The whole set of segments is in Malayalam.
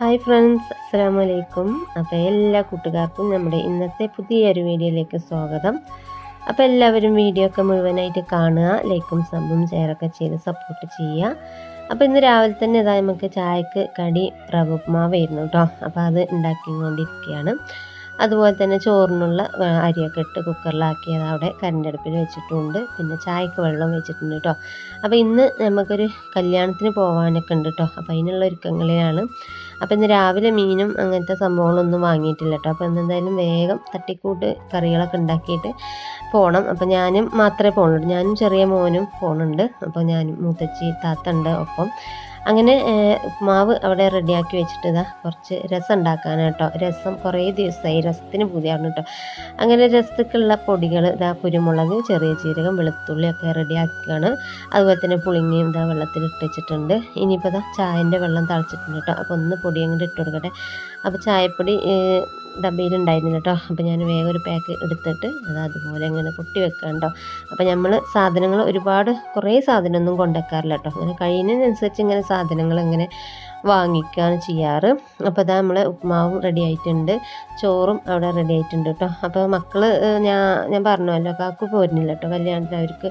ഹായ് ഫ്രണ്ട്സ് അസ്സാം വലൈക്കും അപ്പോൾ എല്ലാ കൂട്ടുകാർക്കും നമ്മുടെ ഇന്നത്തെ പുതിയൊരു വീഡിയോയിലേക്ക് സ്വാഗതം. അപ്പോൾ എല്ലാവരും വീഡിയോ ഒക്കെ മുഴുവനായിട്ട് കാണുക ലൈക്കും സബും ഷെയറൊക്കെ ചെയ്ത് സപ്പോർട്ട് ചെയ്യുക. അപ്പോൾ ഇന്ന് രാവിലെ തന്നെ ഇതാ നമുക്ക് ചായക്ക് കടി പ്രവുപ്മാവായിരുന്നു കേട്ടോ അപ്പോൾ അത് ഉണ്ടാക്കിക്കൊണ്ടിരിക്കുകയാണ്. അതുപോലെ തന്നെ ചോറിനുള്ള അരിയൊക്കെ ഇട്ട് കുക്കറിലാക്കിയത് അവിടെ കറണ്ട് അടുപ്പിൽ വെച്ചിട്ടുണ്ട്. പിന്നെ ചായക്ക് വെള്ളം വെച്ചിട്ടുണ്ട് കേട്ടോ അപ്പോൾ ഇന്ന് നമുക്കൊരു കല്യാണത്തിന് പോകാനൊക്കെ ഉണ്ട് കേട്ടോ അപ്പോൾ അതിനുള്ള ഒരുക്കങ്ങളിലാണ് അപ്പോൾ ഇന്ന് രാവിലെ മീനും അങ്ങനത്തെ സംഭവങ്ങളൊന്നും വാങ്ങിയിട്ടില്ല കേട്ടോ അപ്പോൾ എന്തായാലും വേഗം തട്ടിക്കൂട്ട് കറികളൊക്കെ ഉണ്ടാക്കിയിട്ട് പോകണം അപ്പോൾ ഞാനും മാത്രമേ പോകുന്നുള്ളൂ ഞാനും ചെറിയ മോനും പോകുന്നുണ്ട് അപ്പോൾ ഞാനും മൂത്തച്ചി താത്ത ഉണ്ട് ഒപ്പം. അങ്ങനെ ഉപ്മാവ് അവിടെ റെഡിയാക്കി വെച്ചിട്ട് ഇതാ കുറച്ച് രസം ഉണ്ടാക്കാനാണ് കേട്ടോ. രസം കുറേ ദിവസമായി രസത്തിന് പുതിയാണ് കേട്ടോ. അങ്ങനെ രസത്തിക്കുള്ള പൊടികൾ ഇതാ കുരുമുളക് ചെറിയ ജീരകം വെളുത്തുള്ളി ഒക്കെ റെഡിയാക്കുകയാണ്. അതുപോലെ തന്നെ പുളിങ്ങയും ഇതാ വെള്ളത്തിൽ ഇട്ടുവെച്ചിട്ടുണ്ട് ഇനിയിപ്പോൾ ഇതാ ചായന്റെ വെള്ളം തളിച്ചിട്ടുണ്ട് കേട്ടോ. അപ്പോൾ ഒന്ന് പൊടി അങ്ങോട്ട് ഇട്ട് കൊടുക്കട്ടെ. അപ്പോൾ ചായപ്പൊടി ഏഹ്, ഡബ്ബയിലുണ്ടായിരുന്നില്ല കേട്ടോ അപ്പോൾ ഞാൻ വേഗം ഒരു പാക്ക് എടുത്തിട്ട് അത് അതുപോലെ ഇങ്ങനെ കൊട്ടി വെക്കാം കേട്ടോ അപ്പോൾ നമ്മൾ സാധനങ്ങൾ ഒരുപാട് കുറേ സാധനമൊന്നും കൊണ്ടുവെക്കാറില്ല കേട്ടോ അങ്ങനെ കഴിയുന്നതിനനുസരിച്ച് ഇങ്ങനെ സാധനങ്ങൾ ഇങ്ങനെ വാങ്ങിക്കുകയാണ് ചെയ്യാറ്. അപ്പോൾ അതാ നമ്മൾ ഉപ്മാവും റെഡി ആയിട്ടുണ്ട്. ചോറും അവിടെ റെഡി ആയിട്ടുണ്ട് കേട്ടോ അപ്പോൾ മക്കൾ ഞാൻ ഞാൻ പറഞ്ഞല്ലോ കാക്കു പോരുന്നില്ല കേട്ടോ കല്യാണത്തിൽ അവർക്ക്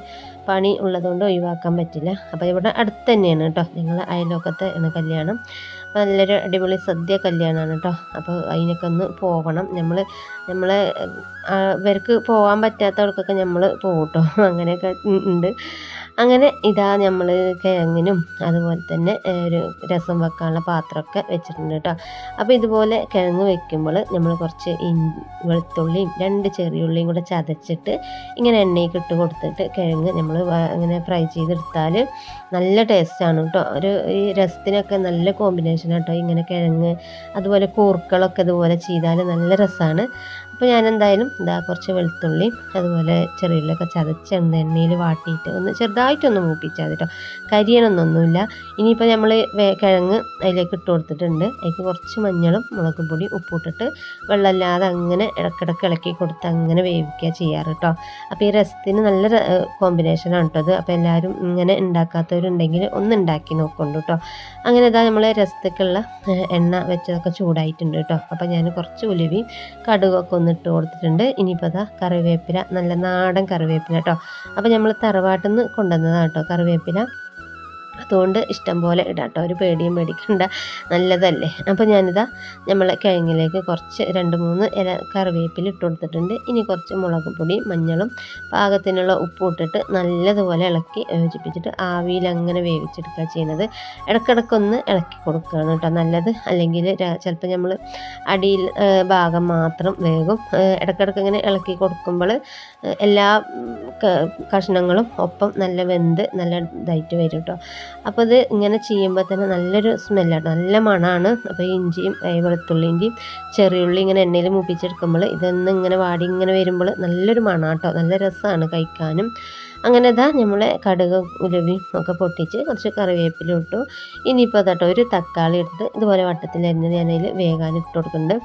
പണി ഉള്ളതുകൊണ്ട് ഒഴിവാക്കാൻ പറ്റില്ല. അപ്പോൾ ഇവിടെ അടുത്ത് തന്നെയാണ് കേട്ടോ. ഞങ്ങൾ അയൽവക്കത്തെ ആണ് കല്യാണം. അപ്പോൾ നല്ലൊരു അടിപൊളി സദ്യ കല്യാണമാണ് കേട്ടോ. അപ്പോൾ അതിനൊക്കെ ഒന്ന് പോകണം നമ്മൾ നമ്മൾ ഇവർക്ക് പോകാൻ പറ്റാത്തവർക്കൊക്കെ നമ്മൾ പോകും കേട്ടോ. അങ്ങനെയൊക്കെ ഉണ്ട്. അങ്ങനെ ഇതാ നമ്മൾ കിഴങ്ങിനും അതുപോലെ തന്നെ ഒരു രസം വെക്കാനുള്ള പാത്രമൊക്കെ വെച്ചിട്ടുണ്ട് കേട്ടോ. അപ്പോൾ ഇതുപോലെ കിഴങ്ങ് വെക്കുമ്പോൾ നമ്മൾ കുറച്ച് വെളുത്തുള്ളിയും രണ്ട് ചെറിയ ഉള്ളിയും കൂടെ ചതച്ചിട്ട് ഇങ്ങനെ എണ്ണയ്ക്ക് ഇട്ട് കൊടുത്തിട്ട് കിഴങ്ങ് നമ്മൾ അങ്ങനെ ഫ്രൈ ചെയ്തെടുത്താൽ നല്ല ടേസ്റ്റാണ് കേട്ടോ. ഒരു ഈ രസത്തിനൊക്കെ നല്ല കോമ്പിനേഷൻ കേട്ടോ ഇങ്ങനെ കിഴങ്ങ് അതുപോലെ കൂർക്കളൊക്കെ ഇതുപോലെ ചെയ്താൽ നല്ല രസമാണ് അപ്പോൾ ഞാൻ എന്തായാലും ഇതാ കുറച്ച് വെളുത്തുള്ളി അതുപോലെ ചെറിയുള്ളിയൊക്കെ ചതച്ച് എണ്ണയിൽ വാട്ടിയിട്ട് ഒന്ന് ചെറുതായിട്ടൊന്ന് മൂപ്പിച്ചാൽ കേട്ടോ കരിയണമെന്നൊന്നുമില്ല ഇനിയിപ്പോൾ നമ്മൾ കിഴങ്ങ് അതിലേക്ക് ഇട്ട് കൊടുത്തിട്ടുണ്ട്. അതിലേക്ക് കുറച്ച് മഞ്ഞളും മുളക് പൊടി ഉപ്പിട്ടിട്ട് വെള്ളമില്ലാതെ അങ്ങനെ ഇടക്കിടക്ക് ഇളക്കി കൊടുത്ത് അങ്ങനെ വേവിക്കുക ചെയ്യാറ് കേട്ടോ അപ്പോൾ ഈ രസത്തിന് നല്ല കോമ്പിനേഷനാണ് കേട്ടോ അത് അപ്പോൾ എല്ലാവരും ഇങ്ങനെ ഉണ്ടാക്കാത്തവരുണ്ടെങ്കിൽ ഒന്ന് ഉണ്ടാക്കി നോക്കുന്നുണ്ട് കേട്ടോ അങ്ങനെ ഇതാ നമ്മൾ രസത്തേക്കുള്ള എണ്ണ വെച്ചതൊക്കെ ചൂടായിട്ടുണ്ട് കേട്ടോ അപ്പോൾ ഞാൻ കുറച്ച് ഉലുവി കടുകൊക്കെ ഒന്ന് ഇട്ട് കൊടുത്തിട്ടുണ്ട്. ഇനിയിപ്പോൾ അതാ കറിവേപ്പില നല്ല നാടൻ കറിവേപ്പില കേട്ടോ അപ്പോൾ നമ്മൾ തറവാട്ടിൽ നിന്ന് കൊണ്ടുവന്നതാണ് കേട്ടോ കറിവേപ്പില. അതുകൊണ്ട് ഇഷ്ടം പോലെ ഇടാം കേട്ടോ ഒരു പേടിയും പേടിക്കണ്ട. നല്ലതല്ലേ? അപ്പോൾ ഞാനിതാ നമ്മളെ കിഴങ്ങിലേക്ക് കുറച്ച് രണ്ട് മൂന്ന് ഇല കറിവേപ്പില ഇട്ട് കൊടുത്തിട്ടുണ്ട്. ഇനി കുറച്ച് മുളക് പൊടി മഞ്ഞളും പാകത്തിനുള്ള ഉപ്പും ഇട്ടിട്ട് നല്ലതുപോലെ ഇളക്കി യോജിപ്പിച്ചിട്ട് ആവിയിൽ അങ്ങനെ വേവിച്ചെടുക്കുക ചെയ്യുന്നത്. ഇടക്കിടക്കൊന്ന് ഇളക്കി കൊടുക്കുകയാണ് കേട്ടോ നല്ലത്. അല്ലെങ്കിൽ ചിലപ്പോൾ നമ്മൾ അടിയിൽ ഭാഗം മാത്രം വേകും. ഇടക്കിടക്ക് ഇങ്ങനെ ഇളക്കി കൊടുക്കുമ്പോൾ എല്ലാ കഷ്ണങ്ങളും ഒപ്പം നല്ല വെന്ത് നല്ല ഇതായിട്ട് വരും കേട്ടോ. അപ്പോൾ ഇത് ഇങ്ങനെ ചെയ്യുമ്പോൾ തന്നെ നല്ലൊരു സ്മെല്ലാണ് നല്ല മണമാണ് അപ്പോൾ ഇഞ്ചിയും വെളുത്തുള്ളിന്റെയും ചെറിയുള്ളി ഇങ്ങനെ എണ്ണയിൽ മൂപ്പിച്ചെടുക്കുമ്പോൾ ഇതൊന്നും ഇങ്ങനെ വാടി ഇങ്ങനെ വരുമ്പോൾ നല്ലൊരു മണാട്ടോ. നല്ല രസമാണ് കഴിക്കാനും. അങ്ങനെ ഇതാ നമ്മൾ കടുക് ഉലുവയും ഒക്കെ പൊട്ടിച്ച് കുറച്ച് കറിവേപ്പില ഇട്ടു. ഇനിയിപ്പോൾ അതാട്ടോ ഒരു തക്കാളി എടുത്ത് ഇതുപോലെ വട്ടത്തിലരിഞ്ഞ് അതിൽ വേഗം ഇട്ട് കൊടുക്കുന്നുണ്ട്.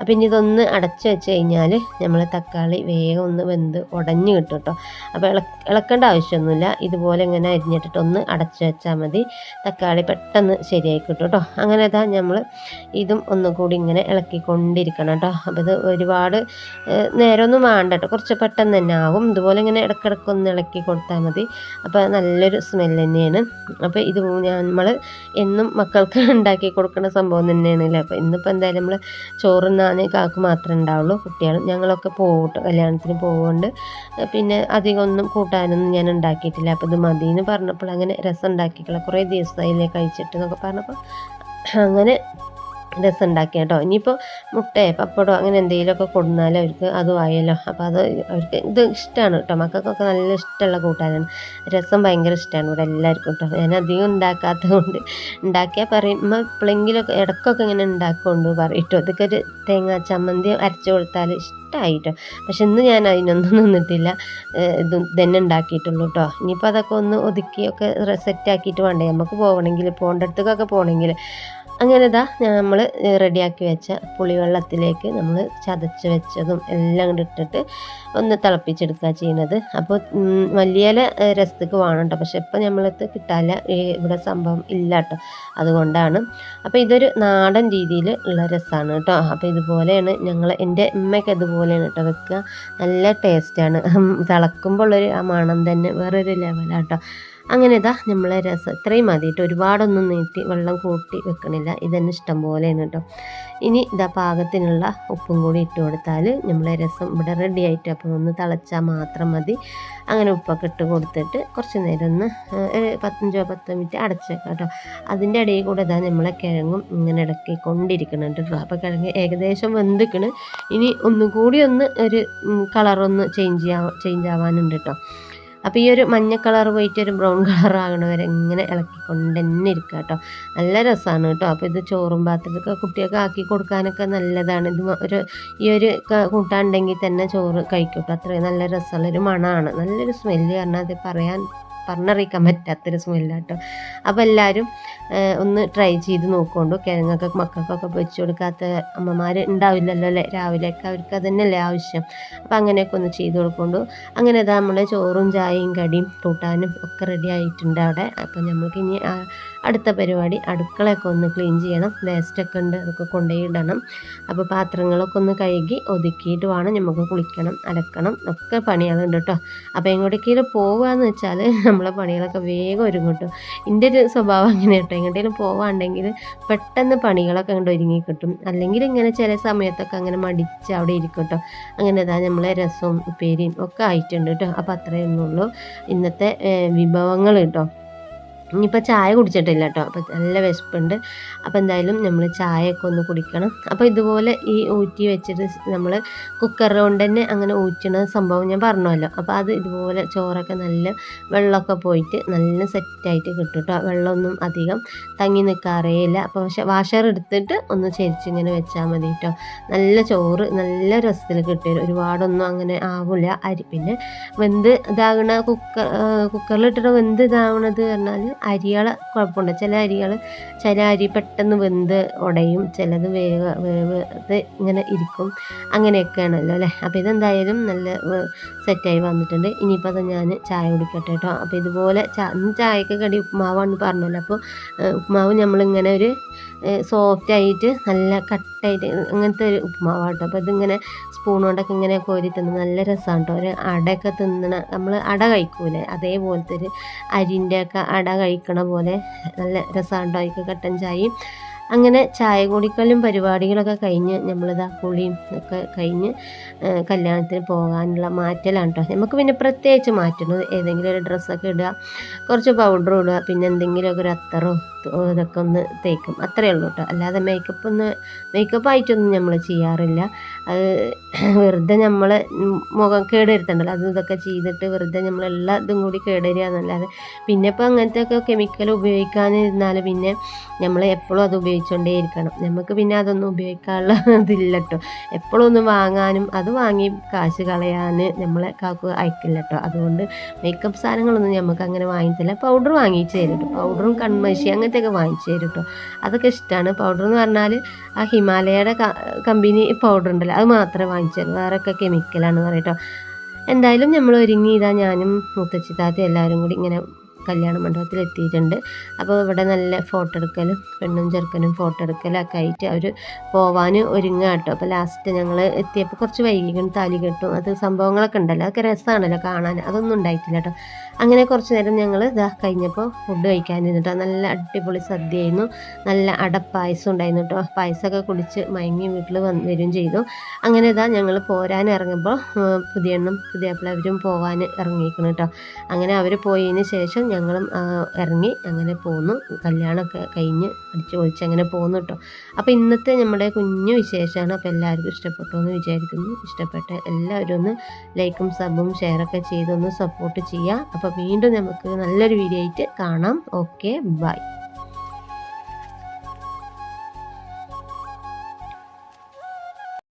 അപ്പോൾ ഇനി ഇതൊന്ന് അടച്ച് വെച്ച് കഴിഞ്ഞാൽ നമ്മൾ തക്കാളി വേഗം ഒന്ന് വെന്ത് ഉടഞ്ഞ് കിട്ടും കേട്ടോ അപ്പോൾ ഇള ഇളക്കേണ്ട ആവശ്യമൊന്നുമില്ല. ഇതുപോലെ ഇങ്ങനെ അരിഞ്ഞിട്ടിട്ട് ഒന്ന് അടച്ച് വെച്ചാൽ മതി. തക്കാളി പെട്ടെന്ന് ശരിയായി കിട്ടും കേട്ടോ അങ്ങനെ ഇതാ നമ്മൾ ഇതും ഒന്നും കൂടി ഇങ്ങനെ ഇളക്കിക്കൊണ്ടിരിക്കണം കേട്ടോ അപ്പോൾ ഇത് ഒരുപാട് നേരമൊന്നും വേണ്ട കേട്ടോ കുറച്ച് പെട്ടെന്ന് തന്നെ ആകും ഇതുപോലെ ഇങ്ങനെ ഇടയ്ക്കിടയ്ക്ക് ഒന്ന് ഇളക്കി കൊടുത്താൽ മതി. അപ്പോൾ നല്ലൊരു സ്മെൽ തന്നെയാണ്. അപ്പോൾ ഇത് നമ്മൾ എന്നും മക്കൾക്ക് ഉണ്ടാക്കി കൊടുക്കുന്ന സംഭവം തന്നെയാണല്ലോ അപ്പോൾ ഇന്നിപ്പോൾ എന്തായാലും നമ്മൾ ചോറുന്നാൻ കാക്ക് മാത്രമേ ഉണ്ടാവുള്ളൂ. കുട്ടികളും ഞങ്ങളൊക്കെ പോകട്ടെ കല്യാണത്തിന് പോകുകൊണ്ട് പിന്നെ അധികം ഒന്നും കൂട്ടാനൊന്നും ഞാൻ ഉണ്ടാക്കിയിട്ടില്ല. അപ്പോൾ ഇത് മതി എന്ന് പറഞ്ഞപ്പോൾ അങ്ങനെ രസം ഉണ്ടാക്കിയിട്ടുള്ള കുറേ ദിവസമായില്ലേ കഴിച്ചിട്ട് എന്നൊക്കെ പറഞ്ഞപ്പോൾ അങ്ങനെ രസം ഉണ്ടാക്കി കേട്ടോ ഇനിയിപ്പോൾ മുട്ടയോ പപ്പടോ അങ്ങനെ എന്തെങ്കിലുമൊക്കെ കൊടുന്നാൽ അവർക്ക് അതും ആയല്ലോ അപ്പോൾ അത് അവർക്ക് ഇത് ഇഷ്ടമാണ് കേട്ടോ. മക്കൾക്കൊക്കെ നല്ല ഇഷ്ടമുള്ള കൂട്ടാനാണ്. രസം ഭയങ്കര ഇഷ്ടമാണ് ഇവിടെ എല്ലാവർക്കും കേട്ടോ. ഞാൻ അധികം ഉണ്ടാക്കാത്തത് കൊണ്ട് ഉണ്ടാക്കിയാൽ പറയും ഉമ്മ ഇടയ്ക്കൊക്കെ ഇങ്ങനെ ഉണ്ടാക്കുകൊണ്ട് പറയും കേട്ടോ. ഇതൊക്കെ ഒരു തേങ്ങാ ചമ്മന്തി അരച്ചു കൊടുത്താൽ ഇഷ്ടമായിട്ടോ പക്ഷെ ഇന്ന് ഞാൻ അതിനൊന്നും നിന്നിട്ടില്ല. ഇതും തന്നെ ഉണ്ടാക്കിയിട്ടുള്ളൂ കേട്ടോ. ഇനിയിപ്പോൾ അതൊക്കെ ഒന്ന് ഒതുക്കിയൊക്കെ സെറ്റാക്കിയിട്ട് വേണ്ടേ? നമുക്ക് പോകണമെങ്കിൽ പോകേണ്ട അടുത്തേക്കൊക്കെ പോകണമെങ്കിൽ അങ്ങനെ ഇതാ നമ്മൾ റെഡിയാക്കി വെച്ച പുളിവെള്ളത്തിലേക്ക് നമ്മൾ ചതച്ച് വെച്ചതും എല്ലാം കൂടി ഇട്ടിട്ട് ഒന്ന് തിളപ്പിച്ചെടുക്കുക ചെയ്യുന്നത് അപ്പോൾ വലിയ രസത്തേക്ക് വേണം പക്ഷെ ഇപ്പം നമ്മളത് കിട്ടാല്ല. ഇവിടെ സംഭവം ഇല്ല കേട്ടോ അതുകൊണ്ടാണ്. അപ്പോൾ ഇതൊരു നാടൻ രീതിയിൽ ഉള്ള രസമാണ് കേട്ടോ. അപ്പോൾ ഇതുപോലെയാണ് ഞങ്ങൾ എന്റെ ഉമ്മയ്ക്ക് ഇതുപോലെയാണ് കേട്ടോ വെക്കുക നല്ല ടേസ്റ്റാണ്. തിളക്കുമ്പോൾ ഉള്ളൊരു ആ മണം തന്നെ വേറൊരു ലെവലാണ് കേട്ടോ. അങ്ങനെ ഇതാ നമ്മളെ രസം. ഇത്രയും മതിയിട്ട് ഒരുപാടൊന്നും നീട്ടി വെള്ളം കൂട്ടി വെക്കണില്ല. ഇതന്നെ ഇഷ്ടം പോലെയാണ് കേട്ടോ ഇനി ഇതാ പാകത്തിനുള്ള ഉപ്പും കൂടി ഇട്ട് കൊടുത്താൽ നമ്മളെ രസം ഇവിടെ റെഡി ആയിട്ട്. അപ്പോൾ ഒന്ന് തിളച്ചാൽ മാത്രം മതി. അങ്ങനെ ഉപ്പൊക്കെ ഇട്ട് കൊടുത്തിട്ട് കുറച്ച് നേരം ഒന്ന് പത്തഞ്ചോ പത്തോ മിനിറ്റ് അടച്ചേക്കാം കേട്ടോ അതിന്റെ ഇടയിൽ കൂടെ ഇതാ നമ്മളെ കിഴങ്ങും ഇങ്ങനെ ഇടക്കി കൊണ്ടിരിക്കുന്നുണ്ട് കേട്ടോ അപ്പോൾ കിഴങ്ങ് ഏകദേശം വെന്തിക്കണ്. ഇനി ഒന്നും കൂടി ഒന്ന് ഒരു കളറൊന്ന് ചേഞ്ച് ചെയ്യാൻ ചേഞ്ച് ആവാനുണ്ട് കേട്ടോ അപ്പോൾ ഈ ഒരു മഞ്ഞ കളർ പോയിട്ട് ഒരു ബ്രൗൺ കളർ ആകണ വരെ ഇങ്ങനെ ഇളക്കിക്കൊണ്ട് തന്നെ ഇരിക്കുക കേട്ടോ നല്ല രസമാണ് കേട്ടോ അപ്പോൾ ഇത് ചോറും പാത്രത്തിലൊക്കെ കുട്ടികൾക്ക് ആക്കി കൊടുക്കാനൊക്കെ നല്ലതാണ്. ഇത് ഒരു ഈ ഒരു കൂട്ടാണ്ടെങ്കിൽ തന്നെ ചോറ് കഴിക്കട്ടോ കേട്ടോ അത്രയും നല്ല രസമുള്ളൊരു മണമാണ് നല്ലൊരു സ്മെല്ല് കാരണം അത് പറയാൻ പറഞ്ഞറിയിക്കാൻ പറ്റാത്തൊരു സ്മെല്ലാട്ടോ അപ്പോൾ എല്ലാവരും ഒന്ന് ട്രൈ ചെയ്ത് നോക്കുകൊണ്ട്. കിഴങ്ങൊക്കെ മക്കൾക്കൊക്കെ വെച്ച് കൊടുക്കാത്ത അമ്മമാർ ഉണ്ടാവില്ലല്ലോ അല്ലേ? രാവിലെയൊക്കെ അവർക്ക് അതന്നെയല്ലേ ആവശ്യം. അപ്പം അങ്ങനെയൊക്കെ ഒന്ന് ചെയ്ത് കൊടുക്കൊണ്ടു അങ്ങനെ അതാ നമ്മുടെ ചോറും ചായയും കടിയും കൂട്ടാനും ഒക്കെ റെഡി ആയിട്ടുണ്ട് അവിടെ. അപ്പം നമുക്ക് ഇനി അടുത്ത പരിപാടി അടുക്കളയൊക്കെ ഒന്ന് ക്ലീൻ ചെയ്യണം. വേസ്റ്റൊക്കെ ഉണ്ട് അതൊക്കെ കൊണ്ടുപോയി ഇടണം അപ്പോൾ പാത്രങ്ങളൊക്കെ ഒന്ന് കഴുകി ഒതുക്കിയിട്ട് വേണം നമുക്ക് കുളിക്കണം അലക്കണം. ഒക്കെ പണികളുണ്ട് കേട്ടോ. അപ്പോൾ എങ്ങോട്ടേക്കെങ്കിലും പോകുകയെന്ന് വെച്ചാൽ നമ്മളെ പണികളൊക്കെ വേഗം ഒരുങ്ങും കേട്ടോ. എന്റെ ഒരു സ്വഭാവം അങ്ങനെ കേട്ടോ എങ്ങോട്ടേലും പോവാണ്ടെങ്കിൽ പെട്ടെന്ന് പണികളൊക്കെ അങ്ങോട്ട് ഒരുങ്ങി കിട്ടും. അല്ലെങ്കിൽ ഇങ്ങനെ ചില സമയത്തൊക്കെ അങ്ങനെ മടിച്ച് അവിടെ ഇരിക്കട്ടോ. കേട്ടോ അങ്ങനെ ഇതാ നമ്മളെ രസവും ഉപ്പേരിയും ഒക്കെ ആയിട്ടുണ്ട് കേട്ടോ. അപ്പോൾ അത്രയൊന്നുള്ളൂ ഇന്നത്തെ വിഭവങ്ങൾ കേട്ടോ. ഇനിയിപ്പോൾ ചായ കുടിച്ചിട്ടില്ല കേട്ടോ അപ്പോൾ നല്ല വിശപ്പുണ്ട്. അപ്പോൾ എന്തായാലും നമ്മൾ ചായയൊക്കെ ഒന്ന് കുടിക്കണം. അപ്പോൾ ഇതുപോലെ ഈ ഊറ്റി വെച്ചിട്ട് നമ്മൾ കുക്കർ കൊണ്ട് തന്നെ അങ്ങനെ ഊറ്റണ സംഭവം ഞാൻ പറഞ്ഞല്ലോ. അപ്പോൾ അത് ഇതുപോലെ ചോറൊക്കെ നല്ല വെള്ളമൊക്കെ പോയിട്ട് നല്ല സെറ്റായിട്ട് കിട്ടും കേട്ടോ വെള്ളമൊന്നും അധികം തങ്ങി നിൽക്കാറേയില്ല അപ്പോൾ പക്ഷേ വാഷർ എടുത്തിട്ട് ഒന്ന് ചെരിച്ചിങ്ങനെ വെച്ചാൽ മതി കേട്ടോ നല്ല ചോറ് നല്ല രസത്തിൽ കിട്ടും ഒരുപാടൊന്നും അങ്ങനെ ആവില്ല അരി പിന്നെ വെന്ത് ഇതാകണ കുക്കർ കുക്കറിലിട്ടിട്ട് വെന്ത് ഇതാവണത് പറഞ്ഞാൽ അരികൾ കുഴപ്പമുണ്ട്. ചില അരികൾ ചില അരി പെട്ടെന്ന് വെന്ത് ഉടയും ചിലത് വേവ് വേവ് ഇത് ഇങ്ങനെ ഇരിക്കും. അങ്ങനെയൊക്കെയാണല്ലോ അല്ലേ? അപ്പോൾ ഇതെന്തായാലും നല്ല സെറ്റായി വന്നിട്ടുണ്ട്. ഇനിയിപ്പോൾ അത് ഞാൻ ചായ കുടിക്കട്ടെ കേട്ടോ അപ്പോൾ ഇതുപോലെ ചായക്ക് കടി ഉപ്മാവാണ് പറഞ്ഞല്ലോ അപ്പോൾ ഉപ്മാവ് നമ്മളിങ്ങനെ ഒരു സോഫ്റ്റ് ആയിട്ട് നല്ല കട്ടായിട്ട് അങ്ങനത്തെ ഒരു ഉപ്മാവാട്ടോ അപ്പോൾ ഇതിങ്ങനെ സ്പൂൺ കൊണ്ടൊക്കെ ഇങ്ങനെ കോരി തിന്ന് നല്ല രസമാണ് കേട്ടോ ഒരു അടയൊക്കെ തിന്നണ നമ്മൾ അട കഴിക്കൂലേ? അതേപോലത്തെ ഒരു അരിന്റെ അട കഴിക്കണ പോലെ നല്ല രസമുണ്ടായിരിക്കും കട്ടൻ ചായയും അങ്ങനെ ചായ കുടിക്കലും പരിപാടികളൊക്കെ കഴിഞ്ഞ് നമ്മളിതാ കുളിയും ഒക്കെ കഴിഞ്ഞ് കല്യാണത്തിന് പോകാനുള്ള മാറ്റലാണ് കേട്ടോ നമുക്ക് പിന്നെ പ്രത്യേകിച്ച് മാറ്റുന്നത് ഏതെങ്കിലും ഒരു ഡ്രസ്സൊക്കെ ഇടുക കുറച്ച് പൗഡർ ഇടുക പിന്നെ എന്തെങ്കിലുമൊക്കെ ഒരു അത്തറോ ഇതൊക്കെ ഒന്ന് തേക്കും. അത്രയേ ഉള്ളൂ കേട്ടോ അല്ലാതെ മേക്കപ്പ് ഒന്ന് മേക്കപ്പ് ആയിട്ടൊന്നും നമ്മൾ ചെയ്യാറില്ല. അത് വെറുതെ നമ്മൾ മുഖം കേടുവരുത്തണ്ടല്ലോ. അത് ഇതൊക്കെ ചെയ്തിട്ട് വെറുതെ നമ്മൾ എല്ലാ ഇതും കൂടി കേടുവരിക എന്നല്ലാതെ. പിന്നെ ഇപ്പോൾ അങ്ങനത്തെ ഒക്കെ കെമിക്കൽ ഉപയോഗിക്കാനിരുന്നാൽ പിന്നെ നമ്മൾ എപ്പോഴും അത് ഉപയോഗിച്ചുകൊണ്ടേ ഇരിക്കണം നമുക്ക് പിന്നെ അതൊന്നും ഉപയോഗിക്കാനുള്ള ഇതില്ല കേട്ടോ എപ്പോഴും ഒന്ന് വാങ്ങാനും അത് വാങ്ങി കാശ് കളയാൻ നമ്മളെ കാക്കു അയക്കില്ല കേട്ടോ അതുകൊണ്ട് മേക്കപ്പ് സാധനങ്ങളൊന്നും നമുക്ക് അങ്ങനെ വാങ്ങിച്ചില്ല പൗഡർ വാങ്ങിച്ചു തരും കേട്ടോ പൗഡറും കൺമഷി അങ്ങനത്തെയൊക്കെ വാങ്ങിച്ചു തരും കേട്ടോ അതൊക്കെ ഇഷ്ടമാണ് പൗഡർ എന്ന് പറഞ്ഞാൽ ആ ഹിമാലയയുടെ കമ്പനി പൗഡർ ഉണ്ടല്ലോ അത് മാത്രമേ വാങ്ങിച്ചു തരും. വേറെയൊക്കെ കെമിക്കലാണെന്ന് പറയട്ടോ. എന്തായാലും നമ്മൾ ഒരുങ്ങി ഇതാ ഞാനും മുത്തച്ചി താത്ത എല്ലാവരും കൂടി ഇങ്ങനെ കല്യാണ മണ്ഡപത്തിൽ എത്തിയിട്ടുണ്ട് അപ്പോൾ ഇവിടെ നല്ല ഫോട്ടോ എടുക്കലും പെണ്ണും ചെറുക്കനും ഫോട്ടോ എടുക്കലൊക്കെ ആയിട്ട് അവർ പോവാൻ ഒരുങ്ങുക കേട്ടോ. അപ്പോൾ ലാസ്റ്റ് ഞങ്ങൾ എത്തിയപ്പോൾ കുറച്ച് വൈകിക്കും താലി കെട്ടും. അത് സംഭവങ്ങളൊക്കെ ഉണ്ടല്ലോ. അതൊക്കെ രസമാണല്ലോ കാണാൻ. അതൊന്നും ഉണ്ടായിട്ടില്ല കേട്ടോ. അങ്ങനെ കുറച്ച് നേരം ഞങ്ങൾ ഇതാ കഴിഞ്ഞപ്പോൾ ഫുഡ് കഴിക്കാൻ ഇരുന്നിട്ടോ. നല്ല അടിപൊളി സദ്യയായിരുന്നു. നല്ല അടപ്പായസം ഉണ്ടായിരുന്നു കേട്ടോ പായസമൊക്കെ കുടിച്ച് മയങ്ങി വീട്ടിൽ വന്ന് വരും ചെയ്തു. അങ്ങനെ ഇതാ ഞങ്ങൾ പോരാൻ ഇറങ്ങുമ്പോൾ പുതിയ എണ്ണം പുതിയ അവരും പോകാൻ ഇറങ്ങിയിരിക്കണം കേട്ടോ അങ്ങനെ അവർ പോയതിന് ശേഷം ഞങ്ങളും ഇറങ്ങി അങ്ങനെ പോന്നു. കല്യാണമൊക്കെ കഴിഞ്ഞ് അടിച്ചു പൊളിച്ച് അങ്ങനെ പോന്നു കേട്ടോ അപ്പോൾ ഇന്നത്തെ നമ്മുടെ കുഞ്ഞു വിശേഷമാണ് അപ്പോൾ എല്ലാവർക്കും ഇഷ്ടപ്പെട്ടു എന്ന് വിചാരിക്കുന്നു. ഇഷ്ടപ്പെട്ട എല്ലാവരും ഒന്ന് ലൈക്കും സബും ഷെയറൊക്കെ ചെയ്തൊന്ന് സപ്പോർട്ട് ചെയ്യുക അപ്പോൾ വീണ്ടും നമുക്ക് നല്ലൊരു വീഡിയോ ആയിട്ട് കാണാം. Okay bye